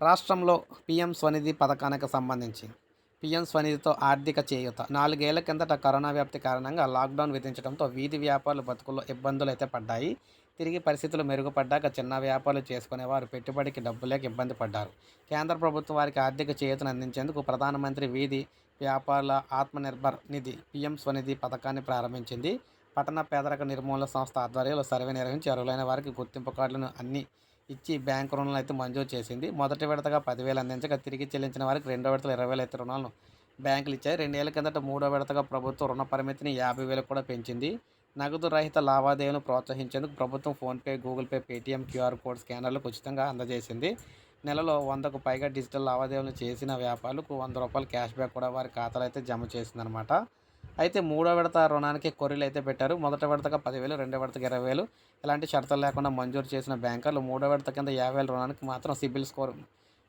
రాష్ట్రంలో పీఎం స్వనిధి పథకానికి సంబంధించి పీఎం స్వనిధితో ఆర్థిక చేయూత. నాలుగేళ్ళ కిందట కరోనా వ్యాప్తి కారణంగా లాక్డౌన్ విధించడంతో వీధి వ్యాపారులు బతుకుల్లో ఇబ్బందులు అయితే పడ్డాయి. తిరిగి పరిస్థితులు మెరుగుపడ్డాక చిన్న వ్యాపారాలు చేసుకునే వారు పెట్టుబడికి డబ్బు లేక ఇబ్బంది పడ్డారు. కేంద్ర ప్రభుత్వం వారికి ఆర్థిక చేయూతను అందించేందుకు ప్రధానమంత్రి వీధి వ్యాపారుల ఆత్మనిర్భర్ నిధి పీఎం స్వనిధి పథకాన్ని ప్రారంభించింది. పట్టణ పేదరిక నిర్మూలన సంస్థ ఆధ్వర్యంలో సర్వే నిర్వహించి అర్హులైన వారికి గుర్తింపు కార్డులను అన్ని ఇచ్చి బ్యాంకు రుణాలను అయితే మంజూరు చేసింది. మొదటి విడతగా పదివేలు అందించగా తిరిగి చెల్లించిన వారికి రెండో విడతలు ఇరవై వేల అయితే రుణాలను బ్యాంకులు ఇచ్చాయి. రెండేళ్ళ కిందట మూడో విడతగా ప్రభుత్వం రుణ పరిమితిని యాభై వేలకు కూడా పెంచింది. నగదు రహిత లావాదేవీలను ప్రోత్సహించేందుకు ప్రభుత్వం PhonePe Google Pay Paytm QR code స్కానర్లకు ఉచితంగా అందజేసింది. నెలలో వందకు పైగా డిజిటల్ లావాదేవీలు చేసిన వ్యాపారులకు వంద రూపాయల క్యాష్ బ్యాక్ కూడా వారి ఖాతాలో అయితే జమ చేసిందనమాట అయితే మూడో విడత రుణానికి కొర్రీలు అయితే పెట్టారు. మొదట విడతగా పదివేలు రెండో విడతకి ఇరవై వేలు ఎలాంటి షరతులు లేకుండా మంజూరు చేసిన బ్యాంకర్లు మూడో విడత కింద యాభై వేల రుణానికి మాత్రం సిబిల్ స్కోర్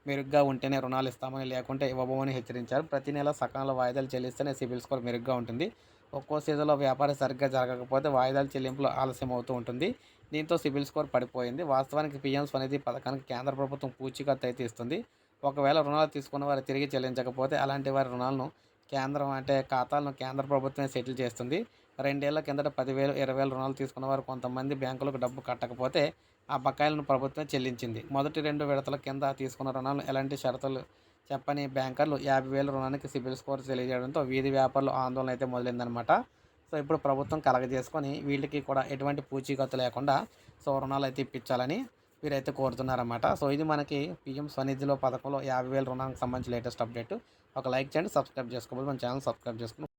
మెరుగ్గా ఉంటేనే రుణాలు ఇస్తామని లేకుంటే ఇవ్వబోమని హెచ్చరించారు. ప్రతి నెల సకాలంలో వాయిదాలు చెల్లిస్తేనే సిబిల్ స్కోర్ మెరుగ్గా ఉంటుంది. ఒక్కో సీజన్లో వ్యాపారం సరిగ్గా జరగకపోతే వాయిదాల చెల్లింపులు ఆలస్యం అవుతూ ఉంటుంది. దీంతో సిబిల్ స్కోర్ పడిపోయింది. వాస్తవానికి పీఎం స్వనిధి పథకానికి కేంద్ర ప్రభుత్వం పూచీకత్తు అయితే ఇస్తుంది. ఒకవేళ రుణాలు తీసుకున్న వారు తిరిగి చెల్లించకపోతే అలాంటి వారి రుణాలను కేంద్రం అంటే ఖాతాలను కేంద్ర ప్రభుత్వమే సెటిల్ చేస్తుంది. రెండేళ్ళ కిందట పదివేలు ఇరవై వేల రుణాలు తీసుకున్న వారు కొంతమంది బ్యాంకులకు డబ్బు కట్టకపోతే ఆ బకాయిలను ప్రభుత్వం చెల్లించింది. మొదటి రెండు విడతల కింద తీసుకున్న రుణాలు ఎలాంటి షరతులు చెప్పని బ్యాంకర్లు యాభై వేల రుణానికి సిబిల్ స్కోర్ తెలియజేయడంతో వీధి వ్యాపారులు ఆందోళన అయితే మొదలైందనమాట సో ఇప్పుడు ప్రభుత్వం కలగజేసుకొని వీళ్ళకి కూడా ఎటువంటి పూచీకత్తు లేకుండా సో రుణాలు అయితే ఇప్పించాలని వీరైతే కోరుతున్నారన్నమాట. సో ఇది మనకి పిఎం స్వనిధిలో పథకంలో యాభై వేల రుణానికి సంబంధించి లేటెస్ట్ అప్డేట్. ఒక లైక్ చేయండి సబ్స్క్రైబ్ చేసుకోవాలి మన ఛానల్ సబ్స్క్రైబ్ చేసుకోండి.